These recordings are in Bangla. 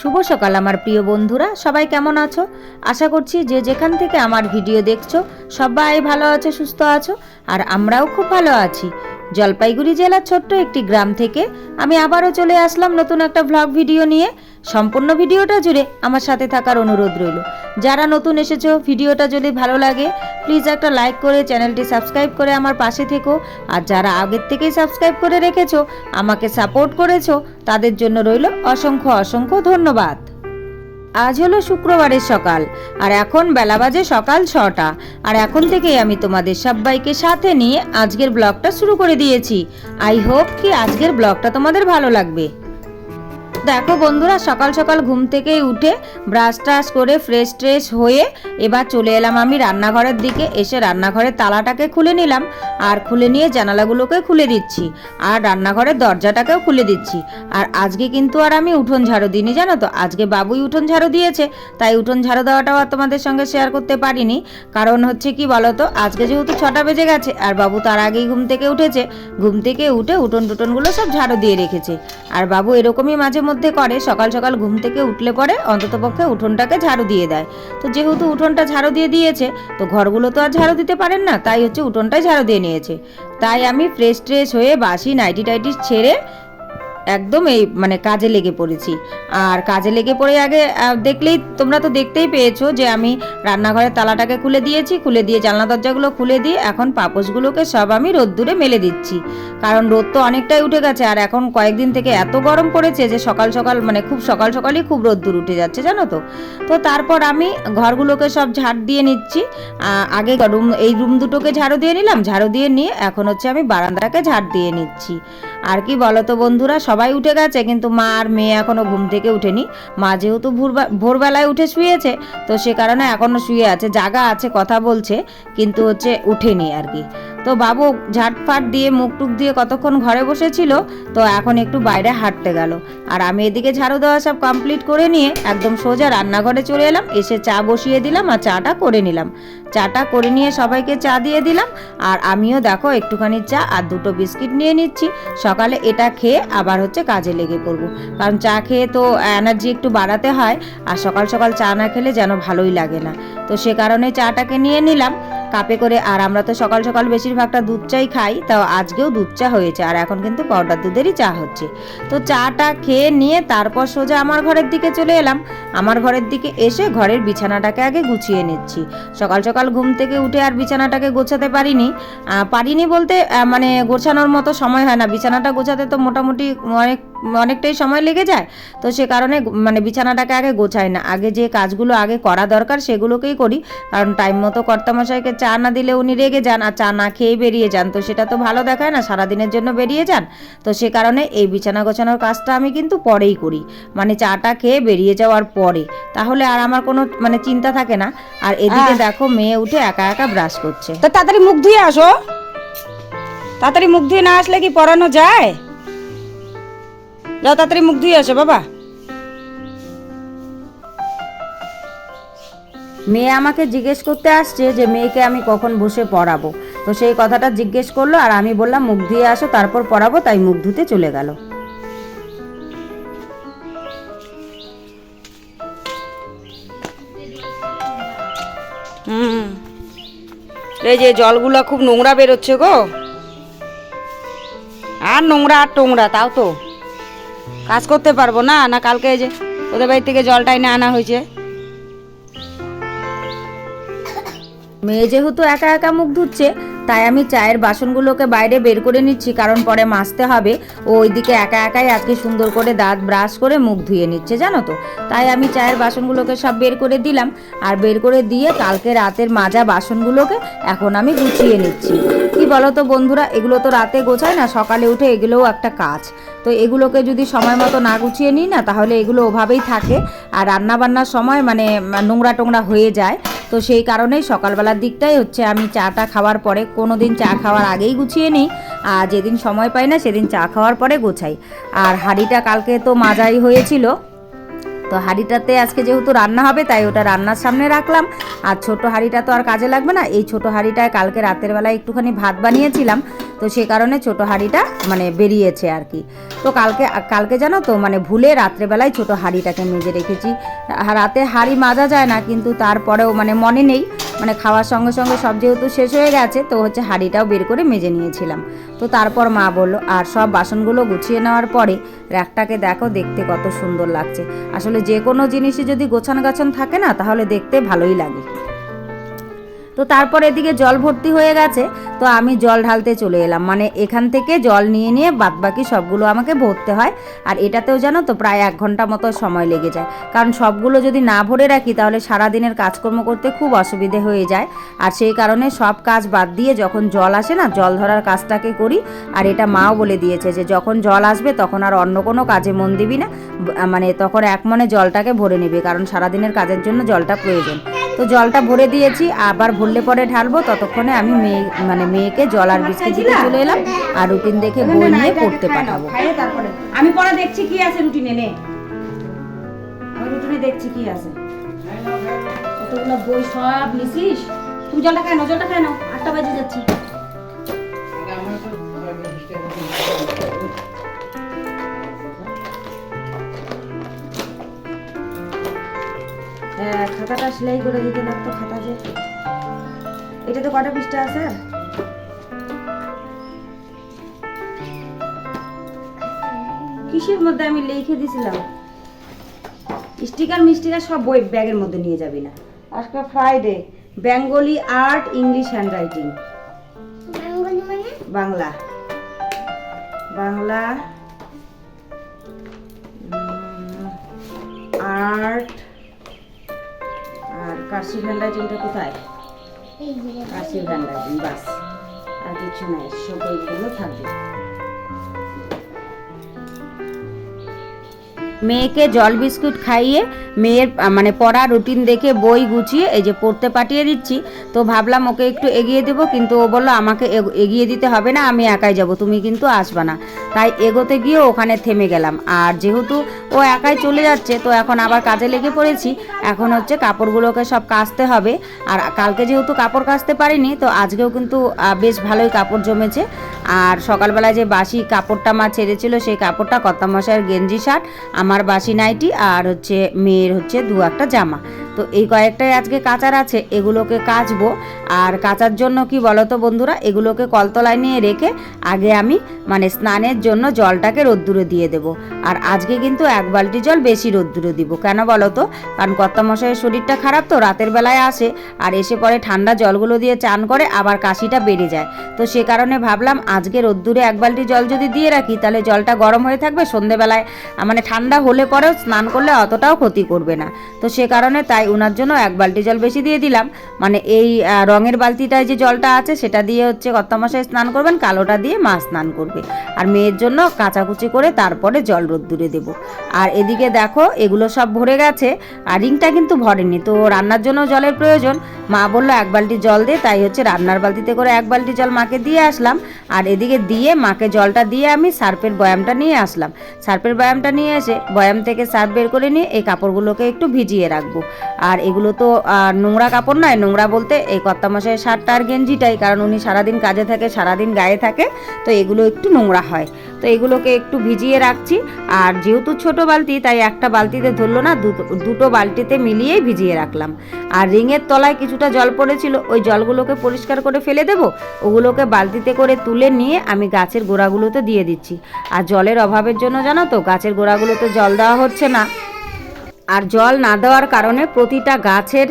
শুভ সকাল, আমার প্রিয় বন্ধুরা। সবাই কেমন আছো? আশা করছি যে যেখান থেকে আমার ভিডিও দেখছ, সবাই ভালো আছো, সুস্থ আছো, আর আমরাও খুব ভালো আছি। জলপাইগুড়ি জেলার ছোট্ট একটি গ্রাম থেকে আমি আবারও চলে আসলাম নতুন একটা ভ্লগ ভিডিও নিয়ে। সম্পূর্ণ ভিডিওটা জুড়ে আমার সাথে থাকার অনুরোধ রইল। যারা নতুন এসেছ, ভিডিওটা যদি ভালো লাগে প্লিজ একটা লাইক করে চ্যানেলটি সাবস্ক্রাইব করে আমার পাশে থেকো। আর যারা আগের থেকেই সাবস্ক্রাইব করে রেখেছো, আমাকে সাপোর্ট করেছ, তাদের জন্য রইল অসংখ্য অসংখ্য ধন্যবাদ। আজ হলো শুক্রবারের সকাল, আর এখন বেলা বাজে সকাল ছটা। আর এখন থেকেই আমি তোমাদের সবাইকে সাথে নিয়ে আজকের ব্লগটা শুরু করে দিয়েছি। আই হোপ কি আজকের ব্লগটা তোমাদের ভালো লাগবে। দেখো বন্ধুরা, সকাল সকাল ঘুম থেকেই উঠে ব্রাশ ট্রাশ করে ফ্রেশ ট্রেশ হয়ে এবার চলে এলাম আমি রান্নাঘরের দিকে। এসে রান্নাঘরের তালাটাকে খুলে নিলাম আর খুলে নিয়ে জানালাগুলোকে খুলে দিচ্ছি আর রান্নাঘরের দরজাটাকেও খুলে দিচ্ছি। আর আজকে কিন্তু আর আমি উঠোন ঝাড়ু দিইনি, জানো তো? আজকে বাবুই উঠোন ঝাড়ু দিয়েছে, তাই উঠোন ঝাড়ু দেওয়াটাও আর তোমাদের সঙ্গে শেয়ার করতে পারিনি। কারণ হচ্ছে কি বলতো, আজকে যেহেতু ছটা বেজে গেছে আর বাবু তার আগেই ঘুম থেকে উঠেছে, ঘুম থেকে উঠে উঠোন টুটনগুলো সব ঝাড়ু দিয়ে রেখেছে। আর বাবু এরকমই মাঝে মধ্যে করে, সকাল সকাল ঘুম থেকে উঠলে পরে অন্ততপক্ষে উঠোনটাকে ঝাড়ু দিয়ে দেয়। তো যেহেতু উঠোনটা ঝাড়ু দিয়ে দিয়েছে, তো ঘরগুলো তো আর ঝাড়ু দিতে পারেন না, তাই হচ্ছে উঠোনটাই ঝাড়ু দিয়ে নিয়েছে। তাই আমি ফ্রেশ ট্রেশ হয়ে বাসি নাইটি টাইটি ছেড়ে একদম এই মানে কাজে লেগে পড়েছি। আর কাজে লেগে পড়ে আগে দেখলেই তোমরা তো দেখতেই পেয়েছ যে আমি রান্নাঘরের তালাটাকে খুলে দিয়েছি, খুলে দিয়ে জানলা দরজাগুলো খুলে দিয়ে এখন পাপোশগুলোকে সব আমি রোদ্দুরে মেলে দিচ্ছি। কারণ রোদ তো অনেকটাই উঠে গেছে, আর এখন কয়েকদিন থেকে এত গরম পড়েছে যে সকাল সকাল মানে খুব সকাল সকালই খুব রোদ্দুর উঠে যাচ্ছে, জানো তো? তো তারপর আমি ঘরগুলোকে সব ঝাড় দিয়ে নিচ্ছি। আগে রুম, এই রুম দুটোকে ঝাড়ু দিয়ে নিলাম, ঝাড়ু দিয়ে নিয়ে এখন হচ্ছে আমি বারান্দাটাকে ঝাড় দিয়ে নিচ্ছি। আর কি বলো তো বন্ধুরা, সবাই উঠে গেছে, কিন্তু মা আর মেয়ে এখনও ঘুম থেকে উঠেনি। মা যেহেতু ভোরবা- ভোরবেলায় উঠে শুয়েছে, তো সে কারণে এখনও শুয়ে আছে, জাগা আছে, কথা বলছে, কিন্তু হচ্ছে উঠেনি আর কি। তো বাবু ঝাটফাট দিয়ে মুখ টুক দিয়ে কতক্ষণ ঘরে বসেছিল, তো এখন একটু বাইরে হাঁটতে গেল। আর আমি এদিকে ঝাড়ু দেওয়া সব কমপ্লিট করে নিয়ে একদম সোজা রান্নাঘরে চলে এলাম, এসে চা বসিয়ে দিলাম আর চাটা করে নিলাম। চাটা করে নিয়ে সবাইকে চা দিয়ে দিলাম, আর আমিও দেখো একটুখানি চা আর দুটো বিস্কিট নিয়ে নিচ্ছি। সকালে এটা খেয়ে আবার হচ্ছে কাজে লেগে পড়ব। কারণ চা খেয়ে তো এনার্জি একটু বাড়াতে হয়, আর সকাল সকাল চা না খেলে যেন ভালোই লাগে না। তো সে কারণে চাটাকে নিয়ে নিলাম। কাপে করে আর আমরা তো সকাল সকাল বেশিরভাগটা দুধ চাই খাই, তাও আজকেও দুধ চা হয়েছে আর এখন কিন্তু পাউডার দুধেরই চা হচ্ছে। তো চাটা খেয়ে নিয়ে তারপর সোজা আমার ঘরের দিকে চলে এলাম। আমার ঘরের দিকে এসে ঘরের বিছানাটাকে আগে গুছিয়ে নিচ্ছি। সকাল সকাল ঘুম থেকে উঠে আর বিছানাটাকে গোছাতে পারিনি। পারিনি বলতে মানে গোছানোর মতো সময় হয় না। বিছানাটা গোছাতে তো মোটামুটি অনেক অনেকটাই সময় লেগে যায় তো সে কারণে মানে বিছানাটাকে আগে গোছাই না। আগে যে কাজগুলো আগে করা দরকার সেগুলোকেই করি কারণ টাইম মতো কর্তামশাইকে চা না দিলে উনি রেগে যান আর চা না খেয়ে বেরিয়ে যান। তো সেটা তো ভালো দেখায় না সারাদিনের জন্য বেরিয়ে যান। তো সে কারণে এই বিছানা গোছানোর কাজটা আমি কিন্তু পরেই করি মানে চাটা খেয়ে বেরিয়ে যাওয়ার পরে। তাহলে আর আমার কোনো মানে চিন্তা থাকে না। আর এদিকে দেখো মেয়ে উঠে একা একা ব্রাশ করছে। তো তাড়াতাড়ি মুখ ধুয়ে আসো। তাড়াতাড়ি মুখ ধুয়ে না আসলে কি পড়ানো যায়? যাও তাড়াতাড়ি মুখ ধুয়ে আসো বাবা। মেয়ে আমাকে জিজ্ঞেস করতে আসছে যে মেয়েকে আমি কখন বসে পড়াবো। তো সেই কথাটা জিজ্ঞেস করল আর আমি বললাম মুখ ধুয়ে আসো তারপর পড়াবো। তাই মুখ ধুতে চলে গেল। হুম। এই যে জলগুলো খুব নোংরা বেরোচ্ছে গো। আর নোংরা আর টোংরা তাও তো। কাজ করতে পারব না না কালকে যে ওদের বাড়ি থেকে জলটা এনে আনা হয়েছে। মেয়ে যেহেতু একা একা মুখ ধুচ্ছে তাই আমি চায়ের বাসনগুলোকে বাইরে বের করে নিচ্ছি, কারণ পরে মাজতে হবে। ও ওইদিকে একা একাই আজকে সুন্দর করে দাঁত ব্রাশ করে মুখ ধুয়ে নিচ্ছে, জানো তো? তাই আমি চায়ের বাসনগুলোকে সব বের করে দিলাম। আর বের করে দিয়ে কালকে রাতের মাজা বাসনগুলোকে এখন আমি গুছিয়ে নিচ্ছি। কি বলো তো বন্ধুরা, এগুলো তো রাতে গোছায় না, সকালে উঠে এগুলোও একটা কাজ। তো এগুলোকে যদি সময় মতো না গুছিয়ে নিই না, তাহলে এগুলো ওভাবেই থাকে। আর রান্নাবান্নার সময় মানে নোংরা টোংরা হয়ে যায়। তো সেই কারণে সকালবেলার দিকটাই হচ্ছে আমি চাটা খাওয়ার পরে কোনো দিন চা খাওয়ার আগেই গুছিয়ে নিই, আর যেদিন সময় পাই না সেদিন চা খাওয়ার পরে গোছাই। আর হাঁড়িটা কালকে তো মাজাই হয়েছিল, তো হাঁড়িটাতে আজকে যেহেতু রান্না হবে তাই ওটা রান্নার সামনে রাখলাম। আর ছোট হাঁড়িটা তো আর কাজে লাগবে না, এই ছোট হাঁড়িটায় কালকে রাতের বেলায় একটুখানি ভাত বানিয়েছিলাম তো সে কারণে ছোট হাঁড়িটা মানে বেরিয়েছে আর কি। তো কালকে কালকে জানো তো মানে ভুলে রাত্রেবেলায় ছোট হাঁড়িটাকে মেজে রেখেছি। রাতে হাঁড়ি মাজা যায় না, কিন্তু তারপরেও মানে মনে নেই। মানে খাওয়ার সঙ্গে সঙ্গে সব যেহেতু শেষ হয়ে গেছে, তো হচ্ছে হাঁড়িটাও বের করে মেজে নিয়েছিলাম। তো তারপর মা বলল, আর সব বাসনগুলো গুছিয়ে নেওয়ার পরে র্যাকটাকে দেখো, দেখতে কত সুন্দর লাগছে। আসলে যে কোনো জিনিসই যদি গোছান গাছন থাকে না, তাহলে দেখতে ভালোই লাগে। তো তারপর এদিকে জল ভর্তি হয়ে গেছে, তো আমি জল ঢালতে চলে এলাম। মানে এখান থেকে জল নিয়ে নিয়ে বাদবাকি সবগুলো আমাকে ভরতে হয়, আর এটাতেও জানো তো প্রায় এক ঘণ্টা মতো সময় লেগে যায়। কারণ সবগুলো যদি না ভরে রাখি, তাহলে সারাদিনের কাজকর্ম করতে খুব অসুবিধে হয়ে যায়। আর সেই কারণে সব কাজ বাদ দিয়ে যখন জল আসে না, জল ধরার কাজটাকে করি। আর এটা মাও বলে দিয়েছে যে, যখন জল আসবে তখন আর অন্য কোনো কাজে মন দিবি না। মানে তখন এক মনে জলটাকে ভরে নিবি, কারণ সারাদিনের কাজের জন্য জলটা প্রয়োজন। তো জলটা ভরে দিয়েছি আবার ভরলে পরে ঢালবো। ততক্ষণে আমি মেয়ে মানে মেয়েকে জল আর বিস্কিট দিতে চলে এলাম আর রুটিন দেখে বই নিয়ে পড়তে পাঠাবো। আমি পরে দেখছি কি আছে রুটিনে নে। আমি রুটিনে দেখছি কি আছে। কতগুলো বই সব নিছিস? তুই জলটা খায় না জলটা খায় না আটটা বাজে যাচ্ছে। খাতাটা সেলাই করে দিতে লাগতো খাতা যে এটাতে কটা পৃষ্ঠা আছে? কিসের মধ্যে আমি লিখে দিছিলাম? স্টিকার মিস্টিকার সব বই ব্যাগের মধ্যে নিয়ে যাবি না। আজকে Friday Bengali art English handwriting Bangla. Bangla art আর কাশিভ ভান্ডার রাইটিংটা কোথায় কাশি ভান্ডার দিন বাস। আর কিছু নাই সব বইগুলো থাকবে। মেয়েকে জল বিস্কুট খাইয়ে মেয়ের মানে পড়া রুটিন দেখে বই গুছিয়ে এই যে পড়তে পাঠিয়ে দিচ্ছি। তো ভাবলাম ওকে একটু এগিয়ে দেবো, কিন্তু ও বলল, আমাকে এগ- এগিয়ে দিতে হবে না, আমি একাই যাব, তুমি কিন্তু আসবে না। তাই এগোতে গিয়ে ওখানে থেমে গেলাম। আর যেহেতু ও একাই চলে যাচ্ছে, তো এখন আবার কাজে লেগে পড়েছি। এখন হচ্ছে কাপড়গুলোকে সব কাচতে হবে। আর কালকে যেহেতু কাপড় কাচতে পারিনি, তো আজকেও কিন্তু বেশ ভালোই কাপড় জমেছে। আর সকালবেলায় যে বাসি কাপড়টা মা ছেড়েছিল, সেই কাপড়টা কর্তামশাইয়ের গেঞ্জি শার্ট, আমার বাসি নাইটি আর হচ্ছে মেয়ের হচ্ছে দু একটা জামা। তো এই কয়েকটাই আজকে কাচার আছে, এগুলোকে কাচবো। আর কাচার জন্য কি বলতো বন্ধুরা, এগুলোকে কলতলায় নিয়ে রেখে আগে আমি মানে স্নানের জন্য জলটাকে রোদ্দুরে দিয়ে দেব। আর আজকে কিন্তু এক বালতি জল বেশি রোদ্দুরে দিব। কেন বলো তো কারণ কর্তামশাইয়ের শরীরটা খারাপ তো, রাতের বেলায় আসে। আর এসে পরে ঠান্ডা জলগুলো দিয়ে চান করে, আবার কাশিটা বেড়ে যায়। তো সে কারণে ভাবলাম আজকে রোদ্দুরে এক বালতি জল যদি দিয়ে রাখি, তাহলে জলটা গরম হয়ে থাকবে সন্ধেবেলায়। মানে ঠান্ডা হলে পরেও স্নান করলে অতটাও ক্ষতি করবে না। তো সে কারণে তাই ওনার জন্য এক বালতি জল বেশি দিয়ে দিলাম। মানে এই রঙের বালতিটায় যে জলটা আছে, সেটা দিয়ে হচ্ছে কর্তামশাই স্নান করবেন, কালোটা দিয়ে মা স্নান করবে। আর মেয়ের জন্য কাচাকুচি করে তারপরে জল রোদ্দুরে দেব। আর এদিকে দেখো, এগুলো সব ভরে গেছে, আর রিংটা কিন্তু ভরেনি। তো রান্নার জন্য জলের প্রয়োজন। মা বলল, এক বালতি জল দে। তাই হচ্ছে রান্নার বালতিতে করে এক বালতি জল মাকে দিয়ে আসলাম। আর এদিকে দিয়ে মাকে জলটা দিয়ে আমি সার্পের বয়ামটা নিয়ে আসলাম। সার্পের বয়ামটা নিয়ে এসে বয়াম থেকে সার্ফ বের করে নিয়ে এই কাপড়গুলোকে একটু ভিজিয়ে রাখব। আর এগুলো তো নোংরা কাপড় নয়, নোংরা বলতে এই কর্তামশাইয়ের শার্টটা আর গেঞ্জিটাই, কারণ উনি সারাদিন কাজে থাকে, সারাদিন গায়ে থাকে, তো এগুলো একটু নোংরা হয়। তো এগুলোকে একটু ভিজিয়ে রাখছি। আর যেহেতু ছোট বালতি, তাই একটা বালতিতে ধরলো না, দুটো বালতিতে মিলিয়েই ভিজিয়ে রাখলাম। আর রিংয়ের তলায় কিছুটা জল পড়েছিল, ওই জলগুলোকে পরিষ্কার করে ফেলে দেবো। ওগুলোকে বালতিতে করে তুলে নিয়ে আমি গাছের গোড়াগুলোতে দিয়ে দিচ্ছি। আর জলের অভাবের জন্য জানো তো, গাছের গোড়াগুলোতে জল দেওয়া হচ্ছে না। আর জল না দেওয়ার কারণে প্রতিটা গাছের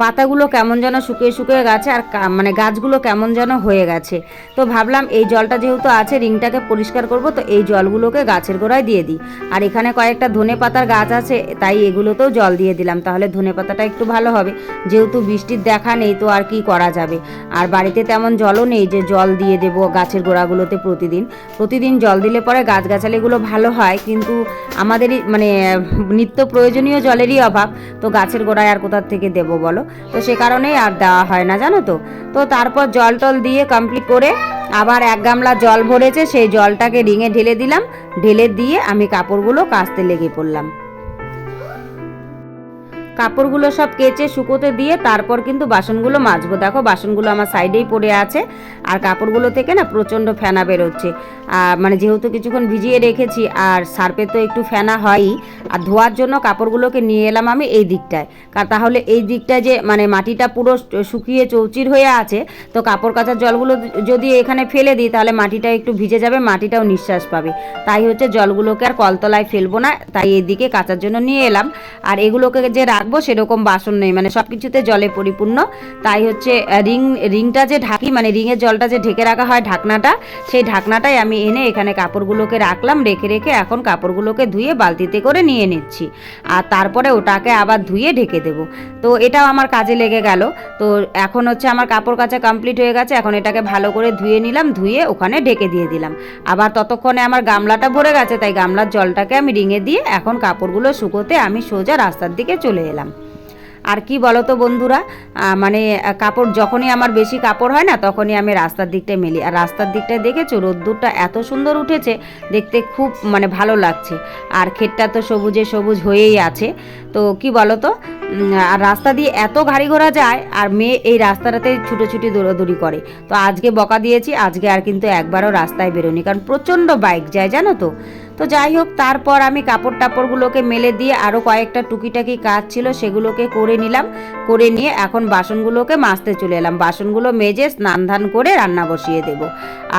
পাতাগুলো কেমন যেন শুকিয়ে শুকিয়ে গেছে আর মানে গাছগুলো কেমন যেন হয়ে গেছে। তো ভাবলাম এই জলটা যেহেতু আছে, রিংটাকে পরিষ্কার করব, তো এই জলগুলোকে গাছের গোড়ায় দিয়ে দিই। আর এখানে কয়েকটা ধনে পাতার গাছ আছে, তাই এগুলোতেও জল দিয়ে দিলাম, তাহলে ধনে পাতাটা একটু ভালো হবে। যেহেতু বৃষ্টির দেখা নেই, তো আর কি করা যাবে? আর বাড়িতে তেমন জলও নেই যে জল দিয়ে দেব গাছের গোড়াগুলোতে প্রতিদিন। প্রতিদিন জল দিলে পরে গাছগাছালিগুলো ভালো হয়, কিন্তু আমাদেরই মানে নিত্য প্রয়োজনীয় জলেরই অভাব। তো গাছের গোড়ায় আর কোথার থেকে দেবো বলো? তো সে কারণেই আর দেওয়া হয় না, জানো তো? তো তারপর জল টল দিয়ে কমপ্লিট করে আবার এক গামলা জল ভরেছে, সেই জলটাকে রিঙে ঢেলে দিলাম। ঢেলে দিয়ে আমি কাপড়গুলো কাচতে লেগে পড়লাম। কাপড়গুলো সব কেচে, শুকোতে দিয়ে তারপর কিন্তু বাসনগুলো মাজবো। দেখো, বাসনগুলো আমার সাইডেই পড়ে আছে আর কাপড়গুলো থেকে না প্রচণ্ড ফেনা বেরোচ্ছে। মানে যেহেতু কিছুক্ষণ ভিজিয়ে রেখেছি আর সার্পে তো একটু ফেনা হয়ই, আর ধোয়ার জন্য কাপড়গুলোকে নিয়ে এলাম আমি এই দিকটায়। কার তাহলে এই দিকটায় যে মানে মাটিটা পুরো শুকিয়ে চৌচির হয়ে আছে, তো কাপড় কাচার জলগুলো যদি এখানে ফেলে দিই, তাহলে মাটিটা একটু ভিজে যাবে, মাটিটাও নিঃশ্বাস পাবে। তাই হচ্ছে জলগুলোকে আর কলতলায় ফেলব না, তাই এদিকে কাচার জন্য নিয়ে এলাম। আর এগুলোকে যে রাখব সেরকম বাসন নেই। মানে সব কিছুতে জলে পরিপূর্ণ। তাই হচ্ছে রিং, রিংটা যে ঢাকি মানে রিংয়ের জলটা যে ঢেকে রাখা হয় ঢাকনাটা, সেই ঢাকনাটাই আমি এনে এখানে কাপড়গুলোকে রাখলাম, রেখে রেখে এখন কাপড়গুলোকে ধুয়ে বালতিতে করে নিয়ে নিচ্ছি। আর তারপরে ওটাকে আবার ধুয়ে ঢেকে দেবো। তো এটাও আমার কাজে লেগে গেল। তো এখন হচ্ছে আমার কাপড় কাচা কমপ্লিট হয়ে গেছে। এখন এটাকে ভালো করে ধুয়ে নিলাম, ধুয়ে ওখানে ঢেকে দিয়ে দিলাম। আবার ততক্ষণে আমার গামলাটা ভরে গেছে, তাই গামলার জলটাকে আমি রিঙে দিয়ে এখন কাপড়গুলো শুকোতে আমি সোজা রাস্তার দিকে চলে এলাম। আর কি বলো তো বন্ধুরা মানে কাপড় যখনই আমার বেশি কাপড় হয় না, তখনই আমি রাস্তার দিকটায় মেলি। আর রাস্তার দিকটায় দেখেছ, রোদ্দুরটা এত সুন্দর উঠেছে, দেখতে খুব মানে ভালো লাগছে। আর ক্ষেতটা তো সবুজে সবুজ হয়েই আছে। তো কি বলো তো আর রাস্তা দিয়ে এত গাড়ি ঘোড়া যায়, আর মেয়ে এই রাস্তাটাতে ছুটোছুটি দৌড়াদৌড়ি করে। তো আজকে বকা দিয়েছি, আজকে আর কিন্তু একবারও রাস্তায় বেরোনি কারণ প্রচণ্ড বাইক যায়, জানো তো? তো যাই হোক, তারপর আমি কাপড় টাপড়গুলোকে মেলে দিয়ে আরও কয়েকটা টুকিটাকি কাজ ছিল, সেগুলোকে করে নিলাম। করে নিয়ে এখন বাসনগুলোকে মাজতে চলে এলাম। বাসনগুলো মেজে স্নান ধান করে রান্না বসিয়ে দেব।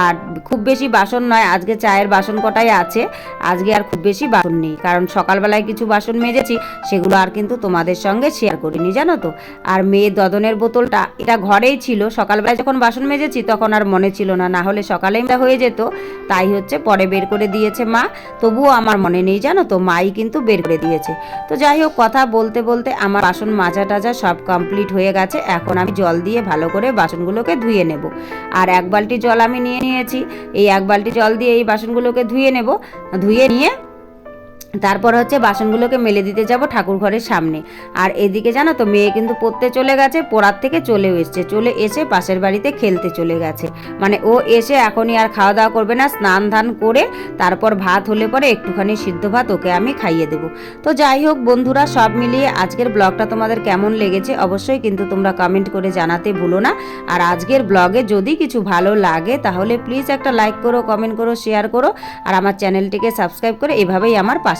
আর খুব বেশি বাসন নয়, আজকে চায়ের বাসন কটাই আছে। আজকে আর খুব বেশি বাসন নেই, কারণ সকালবেলায় কিছু বাসন মেজেছি, সেগুলো আর কিন্তু তোমাদের সঙ্গে শেয়ার করিনি, জানো তো। আর মেয়ে দদনের বোতলটা এটা ঘরেই ছিল। সকালবেলায় যখন বাসন মেজেছি, তখন আর মনে ছিল না না হলে সকালেই হয়ে যেত। তাই হচ্ছে পরে বের করে দিয়েছে মা। তবুও আমার মনে নেই জানো তো, মাই কিন্তু বের করে দিয়েছে। তো যাই হোক, কথা বলতে বলতে আমার বাসন মাজা টাজা সব কমপ্লিট হয়ে গেছে। এখন আমি জল দিয়ে ভালো করে বাসনগুলোকে ধুয়ে নেব। আর এক বালতি জল আমি নিয়ে নিয়েছি। এই এক বালতি জল দিয়ে এই বাসনগুলোকে ধুয়ে নেব। ধুয়ে নিয়ে তারপর হচ্ছে বাসনগুলোকে মেলে দিতে যাব ঠাকুর ঘরের সামনে। আর এদিকে জানো তো, মেয়ে কিন্তু পড়তে চলে গেছে, পড়ার থেকে চলেও এসছে, চলে এসে পাশের বাড়িতে খেলতে চলে গেছে। মানে ও এসে এখনই আর খাওয়া দাওয়া করবে না, স্নান ধান করে তারপর ভাত হলে পরে একটুখানি সিদ্ধ ভাত ওকে আমি খাইয়ে দেবো। তো যাই হোক বন্ধুরা, সব মিলিয়ে আজকের ব্লগটা তোমাদের কেমন লেগেছে অবশ্যই কিন্তু তোমরা কমেন্ট করে জানাতে ভুলো না। আর আজকের ব্লগে যদি কিছু ভালো লাগে তাহলে প্লিজ একটা লাইক করো কমেন্ট করো শেয়ার করো। আর আমার চ্যানেলটিকে সাবস্ক্রাইব করে এভাবেই আমার